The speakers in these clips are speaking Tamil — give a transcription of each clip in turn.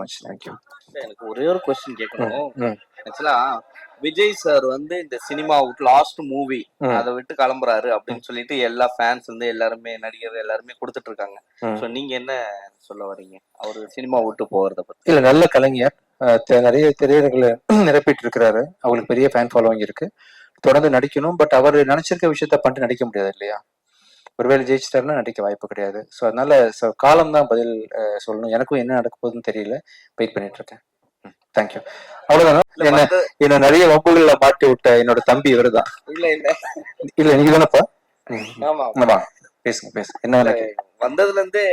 மச் தேங்க்யூ எனக்கு ஒரே ஒரு கொஸ்டின் கேட்கணும். ஆக்சுவலா விஜய் சார் வந்து இந்த சினிமா விட்டு லாஸ்ட் மூவி. அதை விட்டு கிளம்புறாரு அப்படின்னு சொல்லிட்டு எல்லா ஃபேன்ஸ் வந்து எல்லாருமே நடிகர் எல்லாருமே கொடுத்துட்டு இருக்காங்க. சோ நீங்க என்ன சொல்ல வர்றீங்க? அவரு சினிமா விட்டு போறத பத்தி. இல்ல நல்ல கலைஞர். நிறைய திரையரங்களை நிரப்பிட்டு இருக்கிறாரு அவங்களுக்கு பெரிய ஃபேன் ஃபாலோவிங் இருக்கு. தொடர்ந்து நடிக்கணும். பட் அவர் நினைச்சிருக்க விஷயத்த பண்ணிட்டு நடிக்க முடியாது இல்லையா? ஒருவேளை ஜெயிச்சிட்டாருன்னா நடிக்க வாய்ப்பு கிடையாது. ஸோ அதனால ஸோ காலம் தான் பதில் சொல்லணும். எனக்கும் என்ன நடக்க போகுதுன்னு தெரியல. வெயிட் பண்ணிட்டு இருக்கேன். தேங்க்யூ அவ்வளவுதானா? என்ன என்ன நிறைய வம்புகள்ல மாட்டி விட்ட என்னோட தம்பி இவருதான் இல்ல இல்ல. இல்ல நீங்க தானப்பா? ஆமா ஆமா. பேசுங்க பேசுங்க. என்ன. வந்ததுல இருந்தே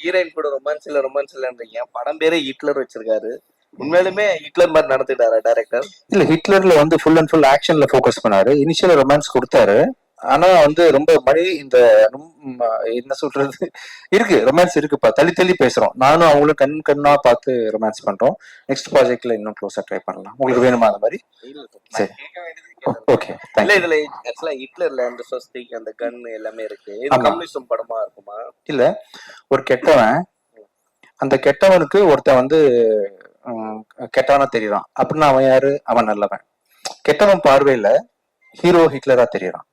ஹீரோயின் கூட ரொமான்ஸ் இல்ல ரொமான்ஸ் இல்லன்றீங்க. படம் பேரே ஹிட்லர் வச்சிருக்காரு. உண்மையிலுமே ஹிட்லர் மாதிரி நடந்துட்டாரா டைரக்டர் இல்ல ஹிட்லர்ல வந்து ஃபுல் அண்ட் ஃபுல் ஆக்ஷன்ல ஃபோக்கஸ் பண்ணாரு. இனிஷியல் ரொமான்ஸ் கொடுத்தாரு. ஆனா வந்து ரொம்ப மணி இந்த என்ன சொல்றது? இருக்கு ரொமான்ஸ் இருக்குப்பா தள்ளி தள்ளி பேசுறோம். நானும் அவங்களும் கண் கண்ணா பார்த்து ரொமான்ஸ் பண்றோம். நெக்ஸ்ட் ப்ராஜெக்ட்ல இன்னும் க்ளோஸா ட்ரை பண்ணலாம். உங்களுக்கு வேணுமா அந்த மாதிரி? சரி. ஓகே இல்ல இதுல ஆக்சுவலா ஹிட்லர்ல அந்த சொஸ்திக் அந்த கன் எல்லாமே இருக்கு. கம்யூனிசம் படமா இருக்குமா? இல்ல ஒரு கெட்டவன் அந்த கெட்டவனுக்கு ஒருத்தன் வந்து கெட்டவனா தெரியறான். அப்படின்னா அவன் யாரு? அவன் நல்லவன். கெட்டவன் பார்வையில ஹீரோ ஹிட்லரா தெரியறான்.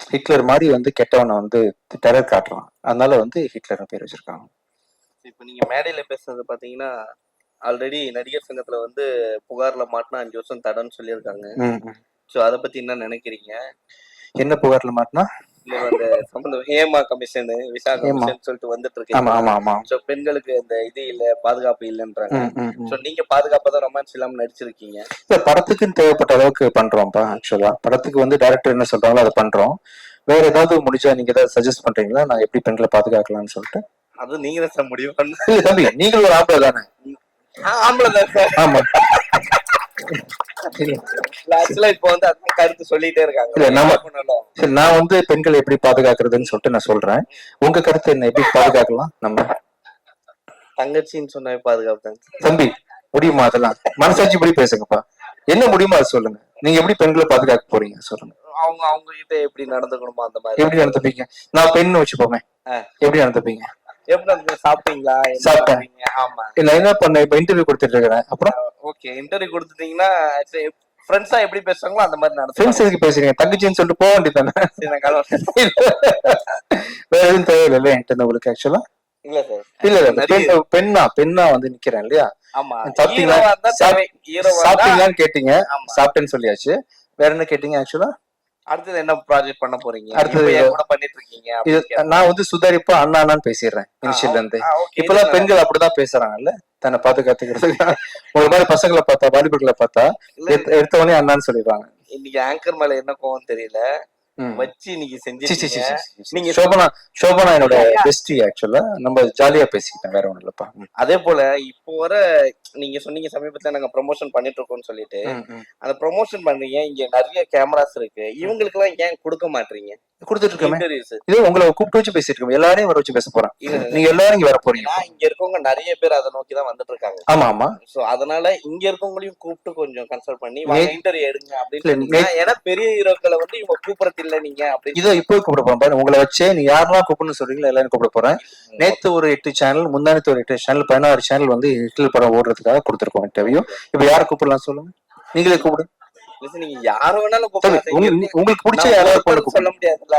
ஹிட்லர் மாதிரி வந்து கெட்டவனை வந்து டெரர் காட்டுறான். அதனால வந்து ஹிட்லர் பேர் வச்சிருக்காங்க. இப்ப நீங்க மேடையில பேசுறது பாத்தீங்கன்னா ஆல்ரெடி நடிகர் சங்கத்துல வந்து புகார்ல மாட்டினா அஞ்சு வருஷம் தடன்னு சொல்லியிருக்காங்க. சோ அத பத்தி என்ன நினைக்கிறீங்க? என்ன புகார்ல மாட்டினா? அந்த சம்பந்தம் ஹேமா கமிஷன் விசா. கமிஷன் சொல்லிட்டு வந்துட்டு இருக்கு. பெண்களுக்கு அந்த இது இல்ல பாதுகாப்பு இல்லன்றாங்க. சோ நீங்க பாதுகாப்பா தான் ரொமான்ஸ் இல்லாம நடிச்சிருக்கீங்க? இல்ல படத்துக்குன்னு தேவைப்பட்ட அளவுக்கு பண்றோம்ப்பா ஆக்சுவலா படத்துக்கு வந்து டைரக்டர் என்ன சொல்றாங்களோ அதை பண்றோம். வேற ஏதாவது முடிஞ்சா நீங்க ஏதாவது சஜஸ்ட் பண்றீங்களா? நான் எப்படி பெண்களை பாதுகாக்கலாம்னு சொல்லிட்டு. அது நீங்க தான் சார் முடிவு பண்ண நீங்களும் ஒரு ஆம்பளை தானே? ஆம்பளை தான். சார் ஆமா. இப்போ வந்து அதான் கருத்து சொல்லிட்டே இருக்காங்க. நான் வந்து பெண்களை எப்படி பாதுகாக்கிறதுன்னு சொல்லிட்டு நான் சொல்றேன். உங்க கருத்து என்ன? எப்படி பாதுகாக்கலாம் நம்ம? தங்கச்சின்னு சொன்னாவே பாதுகாப்பு தம்பி முடியுமா அதெல்லாம்? மனசாட்சி இப்படி பேசுங்கப்பா. என்ன முடியுமா அது சொல்லுங்க. நீங்க எப்படி பெண்களை பாதுகாக்க போறீங்க? சொல்லுங்க. அவங்க அவங்க கிட்ட எப்படி நடந்துக்கணுமோ அந்த மாதிரி. எப்படி நடந்துப்பீங்க? நான் பெண் வச்சுப்போமே. எப்படி நடந்துப்பீங்க? எப்படி சாப்பிட்டீங்களா? சாப்பிட்டேன். ஆமா. நான் என்ன பண்ண இப்ப இன்டர்வியூ கொடுத்துட்டு இருக்கிறேன். அப்புறம்? ஓகே இன்டர்வியூ கொடுத்துட்டீங்கன்னா ஃப்ரெண்ட்ஸா எப்படி பேசுவாங்களோ அந்த மாதிரி ஃப்ரெண்ட்ஸ் எதுக்கு பேசுறீங்க? தங்கச்சின்னு சொல்லிட்டு போக வேண்டியதானே வேற எதுவும் தேவையில்லை என்கிட்ட உங்களுக்கு ஆக்சுவலா இல்ல சார் இல்ல இல்ல பெண்ணா பெண்ணா வந்து நிக்கிறேன் இல்லையா? ஆமா. சாப்பிட்டீங்களான்னு கேட்டீங்க. சாப்பிட்டேன்னு சொல்லியாச்சு. வேற என்ன கேட்டீங்க ஆக்சுவலா அடுத்தது என்ன ப்ராஜெக்ட் பண்ண போறீங்க? அடுத்தது பண்ணிட்டு இருக்கீங்க. நான் வந்து சுதாரிப்பா அண்ணா அண்ணான்னு பேசிடுறேன் இனிஷியல்ல இருந்து இப்பெல்லாம் பெண்கள் அப்படிதான் பேசுறாங்கல்ல? தன்னை பாதுகாத்துக்கிறதுக்கு உங்களை மாதிரி பசங்களை பார்த்தா வாலிபர்களை பார்த்தா இல்ல, எடுத்த எடுத்த உடனே அண்ணான்னு சொல்லிடுவாங்க. இன்னைக்கு ஆங்கர் மேல என்ன கோவம் தெரியல. வச்சு இன்னைக்கு சி, சி, சி, செஞ்சிருக்கீங்க. சி, சி. நீங்க சோபனா சோபனா என்னோட பெஸ்டி ஆக்சுவலா நம்ம ஜாலியா பேசிக்கிட்டேன் வேற ஒண்ணும் இல்லப்பா. அதே போல இப்போ வர நீங்க சொன்னீங்க சமீபத்துல நாங்க ப்ரொமோஷன் பண்ணிட்டு இருக்கோம்னு சொல்லிட்டு. அந்த ப்ரொமோஷன் பண்றீங்க இங்க நிறைய கேமராஸ் இருக்கு. இவங்களுக்கு எல்லாம் ஏன் கொடுக்க மாட்டீங்க? கொடுத்துட்டு இருக்கோமே இது உங்களை கூப்பிட்டு வச்சு பேசிட்டு இருக்கோம் எல்லாரையும் வர வச்சு பேச போறேன். நீங்க எல்லாரும் இங்க வர போறீங்க. இங்க இருக்கவங்க நிறைய பேர் அதை நோக்கி தான் வந்துட்டு இருக்காங்க ஆமா ஆமா. சோ அதனால இங்க இருக்கவங்களையும் கூப்பிட்டு கொஞ்சம் கன்சல்ட் பண்ணி இன்டர்வியூ எடுங்க அப்படின்னு ஏன்னா பெரிய ஹீரோக்களை வந்து இவங்க கூப்பிடறது இல்ல நீங்க அப்படின்னு இதோ இப்போ கூப்பிட போறேன். பாரு உங்களை வச்சே நீ யாரெல்லாம் கூப்பிடணும்னு சொல்றீங்களோ எல்லாரும் கூப்பிட போறேன். நேத்து ஒரு எட்டு சேனல் முந்தானத்து ஒரு எட்டு சேனல் பதினாறு சேனல் வந்து ஹிட்லர் படம் ஓடுறதுக்காக கொடுத்துருக்கோம் இன்டர்வியூ இப்ப யாரை கூப்பிடலாம் சொல்லுங்க? நீங்களே கூப்பிடுங்க நீங்க யார வேணாலும் உங்களுக்கு பிடிச்ச யாராவது சொல்ல முடியாதுல்ல.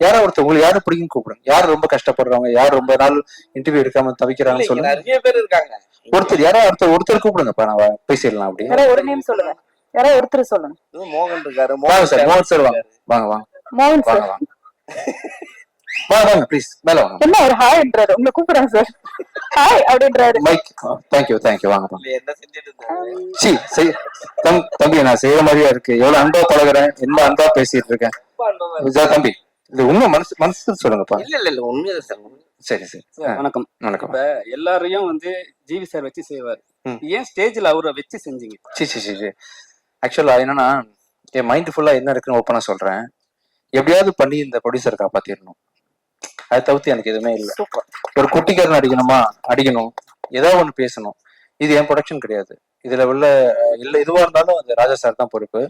யாரோ ஒருத்தர் உங்களுக்கு யாரு பிடிக்கும் கூப்பிடுங்க. யார் ரொம்ப கஷ்டப்படுறவங்க யார் ரொம்ப நாள் இன்டர்வியூ எடுக்காம தவிக்கிறாங்கன்னு இங்க சொல்லுங்க. நிறைய பேர் இருக்காங்க. ஒருத்தர் யாரோ ஒருத்தர் ஒருத்தர் கூப்பிடுங்கப்பா நான் பேசிடலாம் அப்படி யாரோ ஒரு நேம் சொல்லுங்க. யாரோ ஒருத்தர் சொல்லுங்க. மோகன் இருக்காரு மோகன் சார் மோகன் சார் வாங்க. வாங்க வாங்க. மோகன் சார். வாங்க வாங்க வாங்க வாங்க ப்ளீஸ் மேல வாங்க. என்ன ஒரு ஹாய்ன்றாரு உங்களை கூப்பிடுறாங்க சார். ஹாய் அப்படின்றாரு. Mic thank you thank you வாங்க என்ன செஞ்சுட்டு இருந்தாரு சி செய் தம் தம்பி நான் செய்யற மாதிரியா இருக்கு. எவ்வளவு அன்பா பழகுறேன் என்ன அன்பா பேசிட்டு இருக்கேன். தம்பி இது உண்மை மனசு மனசு சொல்லுங்கப்பா. இல்ல இல்ல இல்ல உண்மையா சார். சரி சரி. சார் வணக்கம். வணக்கம். இப்ப எல்லாரையும் வந்து ஜிவி சார் வச்சு செய்வார். ஏன் ஸ்டேஜ்ல அவரை வச்சு செஞ்சீங்க? சி சி சி சி. ஆக்சுவலா என்னன்னா என் மைண்ட் ஃபுல்லா என்ன இருக்குன்னு ஓப்பனா சொல்றேன். எப்படியாவது பண்ணி இந்த ப்ரொடியூசர் காப்பாத்திடணும். அதை தவிர்த்து எனக்கு எதுவுமே இல்லை. ஒரு குட்டிக்காரன் அடிக்கணுமா? அடிக்கணும். ஏதோ ஒன்று பேசணும். இது என் ப்ரொடக்ஷன் கிடையாது. இதுல உள்ள இல்லை எதுவா இருந்தாலும் அது ராஜா சார் தான் பொறுப்பு.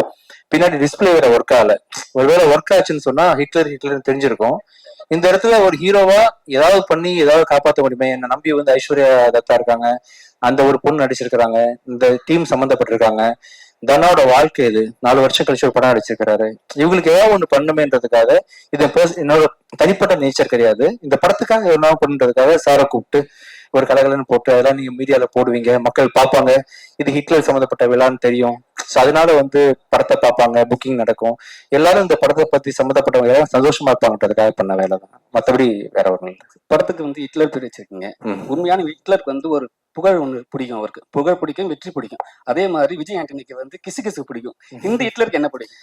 பின்னாடி டிஸ்பிளே வேற ஒர்க் ஆகல. ஒருவேளை ஒர்க் ஆச்சுன்னு சொன்னா ஹிட்லர் ஹிட்லர் தெரிஞ்சிருக்கும். இந்த இடத்துல ஒரு ஹீரோவா ஏதாவது பண்ணி ஏதாவது காப்பாற்ற முடியுமே? என்ன நம்பி வந்து ஐஸ்வர்யா தத்தா இருக்காங்க. அந்த ஒரு பொண்ணு நடிச்சிருக்கிறாங்க. இந்த டீம் சம்பந்தப்பட்டிருக்காங்க. தனாவோட வாழ்க்கை இது நாலு வருஷம் கழிச்சு ஒரு படம் நடிச்சிருக்கிறாரு. இவங்களுக்கு ஏதாவது ஒண்ணு பண்ணுமேன்றதுக்காக இது என்னோட தனிப்பட்ட நேச்சர் கிடையாது. இந்த படத்துக்காக என்ன பண்ணுறதுக்காக சாரை கூப்பிட்டு ஒரு கலகலன்னு போட்டு அதெல்லாம் நீங்க மீடியால போடுவீங்க மக்கள் பார்ப்பாங்க. இது ஹிட்லர் சம்மந்தப்பட்ட விழான்னு தெரியும். ஸோ அதனால வந்து படத்தை பார்ப்பாங்க புக்கிங் நடக்கும். எல்லாரும் இந்த படத்தை பத்தி சம்மந்தப்பட்டவங்க எல்லாரும் சந்தோஷமா இருப்பாங்கன்றதுக்காக பண்ண வேலை தான். மற்றபடி வேற இல்லை. படத்துக்கு வந்து ஹிட்லர் பேர் வச்சிருக்கீங்க. உண்மையான ஹிட்லருக்கு வந்து ஒரு புகழ் ஒண்ணு பிடிக்கும் அவருக்கு. புகழ் பிடிக்கும் வெற்றி பிடிக்கும். அதே மாதிரி விஜய் ஆண்டனிக்கு வந்து கிசு கிசு பிடிக்கும். இந்த ஹிட்லருக்கு என்ன பிடிக்கும்?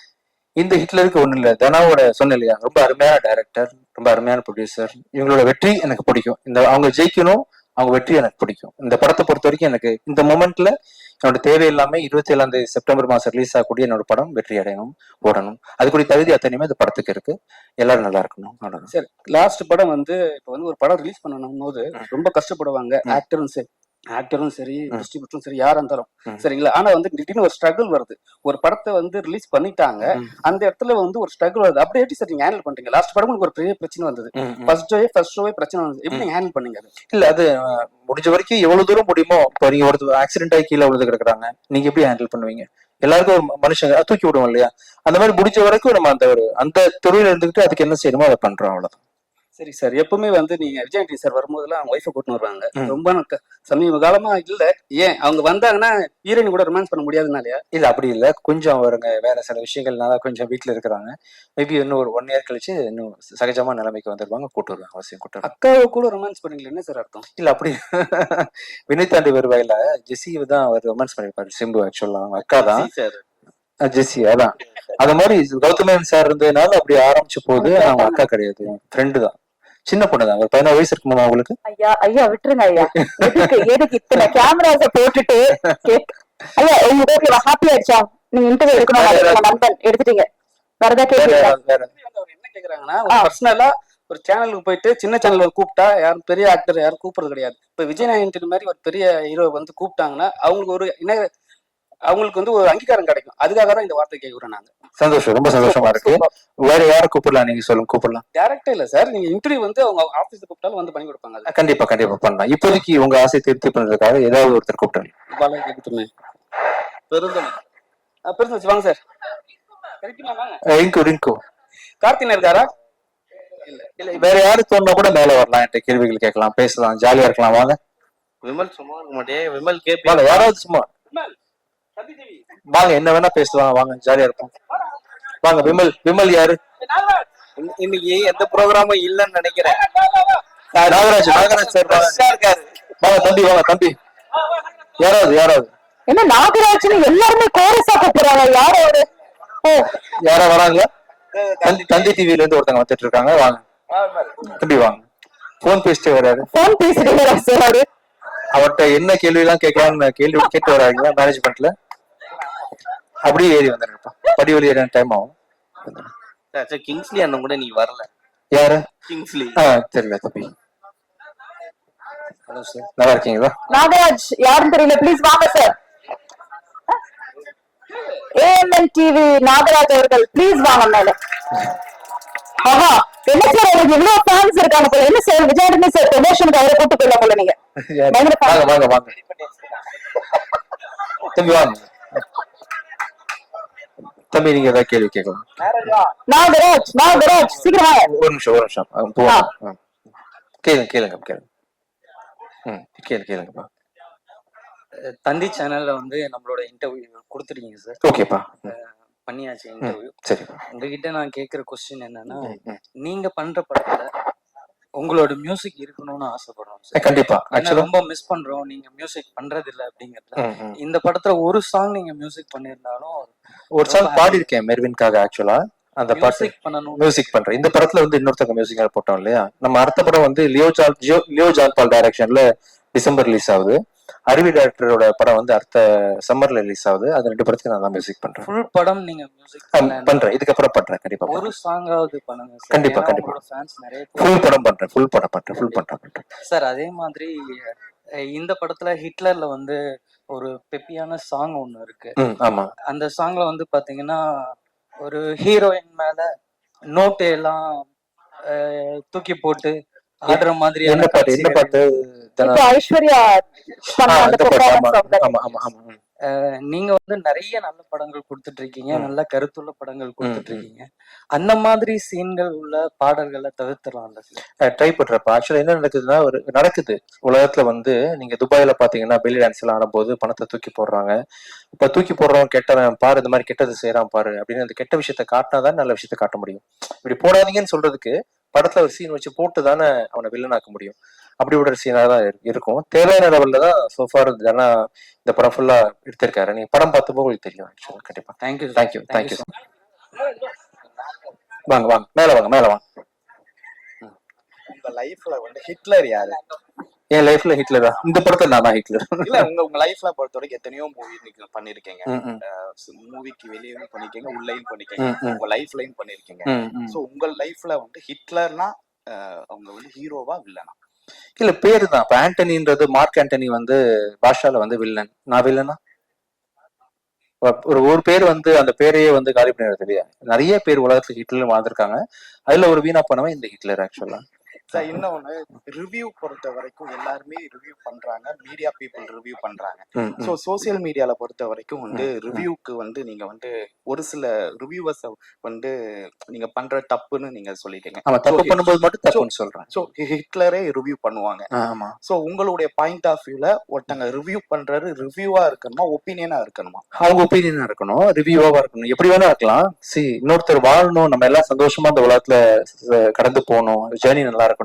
இந்த ஹிட்லருக்கு ஒண்ணும் இல்ல. தனாவோட சொன்ன இல்லையா? ரொம்ப அருமையான டைரக்டர் ரொம்ப அருமையான ப்ரொடியூசர் இவங்களோட வெற்றி எனக்கு பிடிக்கும். இந்த அவங்க ஜெயிக்கணும் அவங்க வெற்றி எனக்கு பிடிக்கும். இந்த படத்தை பொறுத்த வரைக்கும் எனக்கு இந்த மொமெண்ட்ல என்னோட தேவை இல்லாம இருபத்தி ஏழாம் தேதி செப்டம்பர் மாசம் ரிலீஸ் ஆகக்கூடிய என்னோட படம் வெற்றி அடையணும் ஓடணும். அதுக்குரிய தகுதி அத்தனையுமே இந்த படத்துக்கு இருக்கு. எல்லாரும் நல்லா இருக்கணும். சரி லாஸ்ட் படம் வந்து இப்ப வந்து ஒரு படம் ரிலீஸ் பண்ணணும் போது ரொம்ப கஷ்டப்படுவாங்க. ஆக்டரும் சரி. ஆக்டரும் சரி. டிஸ்ட்ரிபியூட்டரும் சரி யாரா இருந்தாலும். சரிங்களா? ஆனா வந்து திடீர்னு ஒரு ஸ்ட்ரகிள் வருது. ஒரு படத்தை வந்து ரிலீஸ் பண்ணிட்டாங்க. அந்த இடத்துல வந்து ஒரு ஸ்ட்ரகிள் வருது. அப்படி எப்படி சார் நீங்க ஹேண்டில் பண்றீங்க? லாஸ்ட் படம் உங்களுக்கு ஒரு பெரிய பிரச்சனை வந்தது. ஃபர்ஸ்ட் டே ஃபர்ஸ்ட் ஷோவே பிரச்சனை வந்தது. எப்படி ஹேண்டில் பண்ணீங்க இல்ல அது முடிஞ்ச வரைக்கும் எவ்வளவு தூரம் முடியுமோ இப்போ நீங்க ஒருத்தர் ஆக்சிடென்ட் ஆகி கீழே விழுந்து கிடக்குறாங்க. நீங்க எப்படி ஹேண்டில் பண்ணுவீங்க? எல்லாருக்கும் ஒரு மனுஷங்க தூக்கி விடுவோம் இல்லையா? அந்த மாதிரி முடிஞ்ச வரைக்கும் நம்ம அந்த ஒரு அந்த துறையில இருந்துகிட்டு அதுக்கு என்ன செய்யணுமோ அதை பண்றோம் அவ்வளவுதான். சரி சார் எப்பவுமே வந்து நீங்க விஜய் சார் வரும்போதெல்லாம் அவங்க ஒய்ஃபை கூட்டின்னு வருவாங்க. ரொம்ப சமீப காலமா இல்ல. ஏன்? அவங்க வந்தாங்கன்னா ஹீரோயின் கூட ரொமான்ஸ் பண்ண முடியாதுனாலயா இல்ல அப்படி இல்ல. கொஞ்சம் அவருங்க வேற சில விஷயங்கள்னால கொஞ்சம் வீட்டுல இருக்கிறாங்க. மேபி இன்னும் ஒரு ஒன் இயர் கழிச்சு இன்னும் சகஜமா நிலைமைக்கு வந்துருவாங்க. கூட்டு வருவாங்க அவசியம் கூட்டு அக்காவை கூட ரொமான்ஸ் பண்ணீங்களா? என்ன சார் அர்த்தம்? இல்ல அப்படி வினய் தாண்டி வருவாயில ஜெஸி தான் அவர் ரொமான்ஸ் பண்ணிருப்பாரு சிம்பு ஆக்சுவலா அவங்க அக்கா தான். ஜெஸி அதான். அது மாதிரி கௌதமேன் சார் இருந்ததுனால அப்படி ஆரம்பிச்ச போது அவங்க அக்கா கிடையாது. ஃப்ரெண்டு தான். சின்ன பொண்ணு தான் ஒரு பதினாறு வயசு இருக்குமா அவங்களுக்கு ஐயா ஐயா விட்டுருங்க ஐயா. எதுக்கு எதுக்கு இத்தனை கேமராஸ போட்டுட்டு ஐயா உங்களுக்கு ஓகேவா ஹாப்பி ஆயிடுச்சா? நீங்க இன்டர்வியூ எடுக்கணும்? நண்பன் எடுத்துட்டீங்க. வரதா கேக்குறாங்கன்னா ஒரு பர்சனலா ஒரு சேனலுக்கு போயிட்டு சின்ன சேனல் கூப்பிட்டா யாரும் பெரிய ஆக்டர் யாரும் கூப்பிடுறது கிடையாது. இப்ப விஜய் நாயகன் மாதிரி ஒரு பெரிய ஹீரோ வந்து கூப்பிட்டாங்கன்னா அவங்களுக்கு ஒரு என்ன அவங்களுக்கு வந்து ஒரு அங்கீகாரம் கிடைக்கும். அதுக்காக தான் இந்த வார்த்தை கேட்கிறோம் நாங்க. சந்தோஷம். ரொம்ப சந்தோஷமா இருக்கு. வேற யாரை கூப்பிடலாம் நீங்க சொல்லுங்க கூப்பிடலாம். டேரக்டா இல்ல சார் நீங்க இன்டர்வியூ வந்து அவங்க ஆபீஸ்ல கூப்பிட்டாலும் வந்து பண்ணி கொடுப்பாங்க அது கண்டிப்பா கண்டிப்பா பண்ணலாம். இப்போதைக்கு உங்க ஆசை திருப்தி பண்றதுக்காக ஏதாவது ஒருத்தர் கூப்பிட்டு பாலாஜி கேட்டுமே பெருந்தம் பெருசு வாங்க சார் ரிங்கு ரிங்கு கார்த்தின் இருக்காரா? இல்ல இல்ல வேற யாரு தோணுனா கூட மேல வரலாம். என்கிட்ட கேள்விகள் கேட்கலாம் பேசலாம் ஜாலியா இருக்கலாம். வாங்க. விமல் சும்மா இருக்க மாட்டே விமல் கேபி வாங்க யாராவது சும்மா. வாங்க என்ன வேணா பேசலாம். வாங்க ஜாலியா இருப்போம். வாங்க விமல் விமல் யாரு? இன்ன- இன்னைக்கு எந்த ப்ரோக்ராமும் இல்லைன்னு நினைக்கிறேன். நாகராஜ். நாகராஜ் சார் வாங்க. தம்பி வாங்க தம்பி. யாராவது யாராவது? என்ன நாகராஜ்னு எல்லாருமே கோரஸா கூப்பிடுறாங்க. யார் அவரு ஓ. யாரா வராங்களா? தந்தி தந்தி டிவில இருந்து ஒருத்தங்க வந்துட்டு இருக்காங்க. வாங்க. தம்பி வாங்க. போன் பேசிட்டு வராரு போன் பேசுறீங்களா சார் அவரு அவர்கிட்ட என்ன கேள்வி எல்லாம் கேட்கலாம்னு கேள்வி கேட்டு வராங்க மேனேஜ்மெண்ட்ல அப்படியே ஏறி வந்துருப்பா படி வழி ஏறின டைம் ஆகும் சார், கிங்ஸ்லி அண்ணன் கூட நீங்க வரல. யாரு? கிங்ஸ்லி ஆ தெரியல தம்பி. சார் நல்லா இருக்கீங்களா? நாகராஜ் யாருன்னு தெரியல. ப்ளீஸ் வாங்க சார் ஏஎம்என் டிவி நாகராஜ் அவர்கள் ப்ளீஸ் வாங்க மேல. ஆஹா என்ன சார் உங்களுக்கு இவ்வளவு ஃபேன்ஸ் இருக்காங்க போல. என்ன சார் விஜயாண்டனி சார் ப்ரொமோஷனுக்கு அவரை கூட்டு போயிடலாம் போல நீங்க? பயங்கர. வாங்க வாங்க வாங்க. தம்பி வாங்க. தம்பி நீங்க ஏதாவது கேள்வி கேட்கலாம்? சீக்கிரம் ஒரு நிமிஷம் ஒரு நிமிஷம். ஆ. கேளுங்க கேளுங்க கேளுங்க. ம் கேளு கேளுங்கப்பா. தந்தி சேனல்ல வந்து நம்மளோட இன்டர்வியூ கொடுத்துட்டீங்க சார் ஓகேப்பா. பண்ணியாச்சு இன்டர்வியூ சரிப்பா. உங்ககிட்ட நான் கேக்குற கொஸ்டின் என்னன்னா. நீங்க பண்ற படத்துல உங்களோட மியூசிக் இருக்கணும்னு ஆசைப்படுறோம் சார் கண்டிப்பா. ரொம்ப மிஸ் பண்றோம் நீங்க மியூசிக் பண்றது இல்ல அப்படிங்கறதுல இந்த படத்துல ஒரு சாங் நீங்க மியூசிக் பண்ணிருந்தாலும் ஒரு சாங் பாடியிருக்கேன் மெர்வின்காக ஆக்சுவலா அந்த பாட்டு. மியூசிக் பண்றேன். இந்த படத்துல வந்து இன்னொருத்தங்க மியூசிக் போட்டோம் இல்லையா? நம்ம அடுத்த படம் வந்து Leo John Jio Leo John Paul டைரக்ஷன்ல டிசம்பர் ரிலீஸ் ஆகுது. அருவி டைரக்டரோட படம் வந்து அடுத்த சம்மர்ல ரிலீஸ் ஆகுது. அது ரெண்டு படத்துக்கு நான் தான் மியூசிக் பண்றேன். ஃபுல் படம் நீங்க மியூசிக் பண்றேன். இதுக்கப்புறம் பண்றேன். கண்டிப்பா ஒரு சாங்காவது பண்ணுங்க கண்டிப்பா, கண்டிப்பா. ஃபுல் படம் பண்றேன் ஃபுல் படம் பண்றேன். ஃபுல் படம் பண்றேன். சார் அதே மாதிரி இந்த படத்துல ஹிட்லர்ல வந்து ஒரு பெப்பியான சாங் ஒண்ணு இருக்கு. அந்த சாங்ல வந்து பாத்தீங்கன்னா ஒரு ஹீரோயின் மேல நோட்டு எல்லாம் தூக்கி போட்டு ஆடுற மாதிரியான என்ன பாட்டு? என்ன காட்சிகள். பாட்டு? தனா- இப்போ ஐஸ்வர்யா நீங்க வந்து நிறைய நல்ல படங்கள் கொடுத்துட்டு இருக்கீங்க. நல்ல கருத்துள்ள படங்கள் கொடுத்துட்டு. இருக்கீங்க அந்த மாதிரி சீன்கள் உள்ள பாடல்களை தவிர்த்துடலாம்ல சார் ட்ரை பண்றப்ப ஆக்சுவலா என்ன நடக்குதுன்னா ஒரு நடக்குது. உலகத்துல வந்து நீங்க துபாயில பாத்தீங்கன்னா பெல்லி டான்ஸ் எல்லாம் ஆடும்போது பணத்தை தூக்கி போடுறாங்க. இப்ப தூக்கி போடுறவன் கெட்டவன் பாரு இந்த மாதிரி கெட்டது செய்யறான் பாரு அப்படின்னு அந்த கெட்ட விஷயத்த காட்டினாதான் நல்ல விஷயத்த காட்ட முடியும். இப்படி போடாதீங்கன்னு சொல்றதுக்கு படத்துல ஒரு சீன் வச்சு போட்டு தானே அவனை வில்லனாக்க முடியும். அப்படி ஒரு சீனா தான் இரு- இருக்கும். தேவையான லெவல்ல தான் சோஃபார் ஜனா இந்த படம் ஃபுல்லா எடுத்திருக்காரு. நீங்க படம் பார்த்தப்போ உங்களுக்கு தெரியும் ஆக்சுவலா கண்டிப்பா. தேங்க்யூ தேங்க்யூ தேங்க்யூ வாங்க வாங்க. மேல வாங்க மேல வாங்க. உங்க லைஃப்ல வந்து ஹிட்லர் யாரு? என் லைஃப்ல ஹிட்லரா? இந்த படத்துல நான் தான் ஹிட்லர். இல்ல உங்க உங்க லைஃப்ல பொறுத்த வரைக்கும் எத்தனையோ மூவி நீங்க பண்ணிருக்கீங்க. மூவிக்கு வெளியவும் பண்ணிருக்கீங்க உள்ளேயும் பண்ணிருக்கீங்க உங்க லைஃப்லயும் பண்ணிருக்கீங்க. சோ உங்க லைஃப்ல வந்து ஹிட்லர்னா அவங்க வந்து ஹீரோவா வில்லனா இல்ல பேரு தான் இப்ப ஆண்டனின்றது மார்க் ஆண்டனி வந்து பாஷால வந்து வில்லன். நான் வில்லனா? ஒரு ஒரு பேர் வந்து அந்த பேரையே வந்து காலி பண்ணிடுறது இல்லையா? நிறைய பேர் உலகத்துல ஹிட்லர் வாழ்ந்திருக்காங்க. அதுல ஒரு வீணா பண்ணவன் இந்த ஹிட்லர் ஆக்சுவலா சார் இன்னொன்னு ரிவ்யூ பொறுத்த வரைக்கும் எல்லாருமே ரிவ்யூ பண்றாங்க. மீடியா பீப்புள் ரிவ்யூ பண்றாங்க. சோ சோசியல் மீடியால பொறுத்த வரைக்கும் வந்து. ரிவ்யூக்கு வந்து நீங்க வந்து ஒரு சில ரிவ்யூவர்ஸ் வந்து நீங்க பண்ற தப்புன்னு நீங்க சொல்லிட்டீங்க. தப்பு பண்ணும்போது மட்டும் தப்புன்னு சொல்றேன் சோ ஹிட்லரே ரிவ்யூ பண்ணுவாங்க. ஆமா. சோ உங்களுடைய பாயிண்ட் ஆஃப் வியூல ஒருத்தங்க ரிவ்யூ பண்றாரு ரிவ்யூவா இருக்கணுமா ஒப்பீனியனா இருக்கணுமா? அவங்க ஒப்பீனியனா இருக்கணும் ரிவ்யூவா இருக்கணும். எப்படி வேணா இருக்கலாம். சி இன்னொருத்தர் வாழணும் நம்ம எல்லாம் சந்தோஷமா இந்த உலகத்துல கடந்து போகணும். ஜேர்னி நல்லா இருக்கணும்.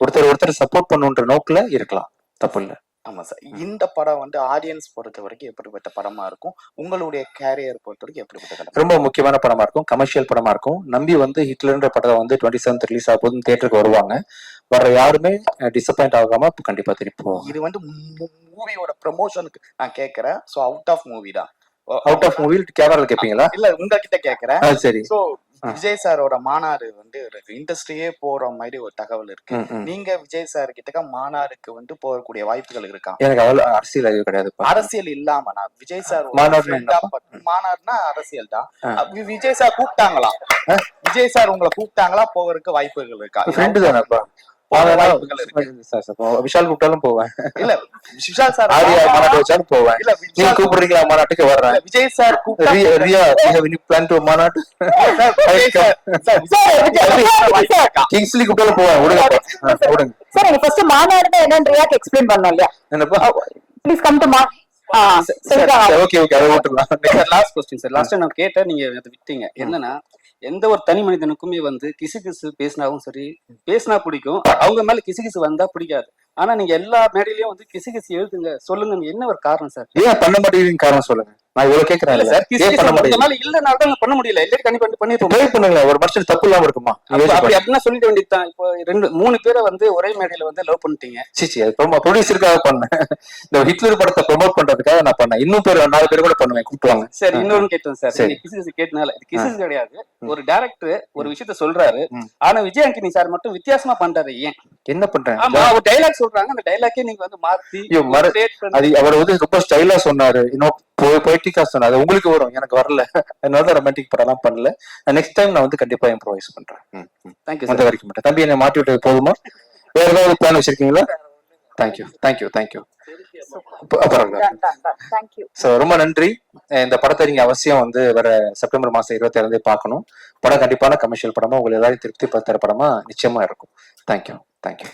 ஒருத்தர் ஒருத்தர் சப்போர்ட் பண்ணுன்ற நோக்குல இருக்கலாம். தப்பு இல்ல ஆமா சார். இந்த படம் வந்து ஆடியன்ஸ் பொறுத்த வரைக்கும் எப்படிப்பட்ட படமா இருக்கும்? உங்களுடைய கேரியர் பொறுத்த வரைக்கும் எப்படிப்பட்ட ரொம்ப முக்கியமான படமா இருக்கும். கமர்ஷியல் படமா இருக்கும். நம்பி வந்து ஹிட்லர்ன்ற படம் வந்து டுவெண்ட்டி செவன்த் ரிலீஸ் ஆக போது தேட்டருக்கு வருவாங்க. வர யாருமே டிசப்பாயிண்ட் ஆகாம கண்டிப்பா திருப்பி போவாங்க. இது வந்து மூவியோட ப்ரமோஷனுக்கு நான் கேக்குறேன் சோ அவுட் ஆஃப் மூவி தான். அவுட் ஆஃப் மூவி கேமரால கேப்பீங்களா இல்ல உங்ககிட்ட கேக்குறேன் சரி. சோ. விஜய் சாரோட மாநாடு வந்து இண்டஸ்ட்ரியே போற மாதிரி ஒரு தகவல் இருக்கு. நீங்க விஜய் சார் கிட்ட மாநாடுக்கு வந்து போகக்கூடிய வாய்ப்புகள் இருக்கா? எனக்கு அவ்வளவு அரசியல் அறிவு கிடையாதுப்பா அரசியல் இல்லாம நான் விஜய் சார் மாநாடுனா அரசியல் தான். விஜய் சார் கூப்பிட்டாங்களா? விஜய் சார் உங்களை கூப்பிட்டாங்களா? போறதுக்கு வாய்ப்புகள் இருக்கா? விஷால் கூப்பிட்டாலும் போவேன். இல்ல விஷால் சார் ஆரியா மாநாட்டு வச்சாலும் போவேன். இல்ல நீங்க விஷால் கூப்பிடுறீங்களா மாநாட்டுக்கு வர்றேன். விஜய் சார் ரியா ரியா பிளான் டு இருக்கா? கிங்ஸ்லி கூப்பிட்டாலும் போவேன். விடுங்கப்பா ஆ, விடுங்க. சார் நீங்க ஃபர்ஸ்ட் மாநாடுனா என்னன்னு ரியாக்கு எக்ஸ்பிளைன் பண்ணணும் இல்லையா? என்னப்பா? ப்ளீஸ் கம் டு மா ஓகே ஓகே அதை லாஸ்ட் கொஸ்டின் சார் லாஸ்ட் நான் கேட்டேன் நீங்க விட்டீங்க. என்னன்னா எந்த ஒரு தனி மனிதனுக்குமே வந்து கிசு கிசு பேசினாவும் சரி பேசினா பிடிக்கும். அவங்க மேல கிசு கிசு வந்தா பிடிக்காது. ஆனா நீங்க எல்லா மேடையிலயும் வந்து கிசு கிசு எழுதுங்க. சொல்லுங்க என்ன ஒரு காரணம் சார்? ஏன் பண்ண மாட்டேங்கிறீங்க காரணம் சொல்லுங்க. நான் இவ்வளவு கேட்கறேன் இல்ல சார் இல்லனால தான் பண்ண முடியல? எல்லாரும் கண்டிப்பா பண்ணிருக்கோம் ட்ரை பண்ணுங்களேன் ஒரு மனுஷன் தப்பு இல்லாம இருக்குமா அப்படி. அப்படின்னா சொல்லிட வேண்டியதுதான். இப்போ ரெண்டு மூணு பேரை வந்து ஒரே மேடையில வந்து லவ் பண்ணிட்டீங்க. சீ சீ அது ப்ரொடியூசருக்காக பண்ணேன். இந்த ஹிட்லர் படத்தை ப்ரொமோட் பண்றதுக்காக நான் பண்ணேன். இன்னும் பேர் நாலு பேர் கூட பண்ணுவேன் கூப்பிட்டுவாங்க சரி இன்னொன்னு கேட்டேன் சார் சரி. நீங்க கிசு கிசு கேட்டனால இது கிசு கிடையாது. ஒரு டைரக்டர் ஒரு விஷயத்த சொல்றாரு. ஆனா விஜய் ஆண்டனி சார் மட்டும் வித்தியாசமா பண்றாரு ஏன்? என்ன பண்றேன்? ஒரு டைலாக் சொல்றாங்க. அந்த டைலாக்கே நீங்க வந்து மாத்தி அது அவர் வந்து ரொம்ப ஸ்டைலா சொன்னாரு. இன்னும் பொய்டிக்கா சொன்னாரு. உங்களுக்கு வரும். எனக்கு வரல. அதனால ரொமான்டிக் படம்லாம் பண்ணல. நெக்ஸ்ட் டைம் நான் வந்து கண்டிப்பா இம்ப்ரோவைஸ் பண்றேன். sir. அந்த வரைக்கும் மட்டும். தம்பி என்னை மாட்டி விட்டது போதுமா? வேற ஏதாவது பிளான் வச்சிருக்கீங்களா? Thank you thank you thank you thank you so ரொம்ப நன்றி. இந்த படத்தை நீங்க அவசியம் வந்து வர செப்டம்பர் மாசம் இருபத்தி ஏழாந்தே பார்க்கணும். படம் கண்டிப்பான கமர்ஷியல் படமா உங்களை எல்லாரையும் திருப்தி படுத்துற படமா நிச்சயமா இருக்கும். Thank you thank you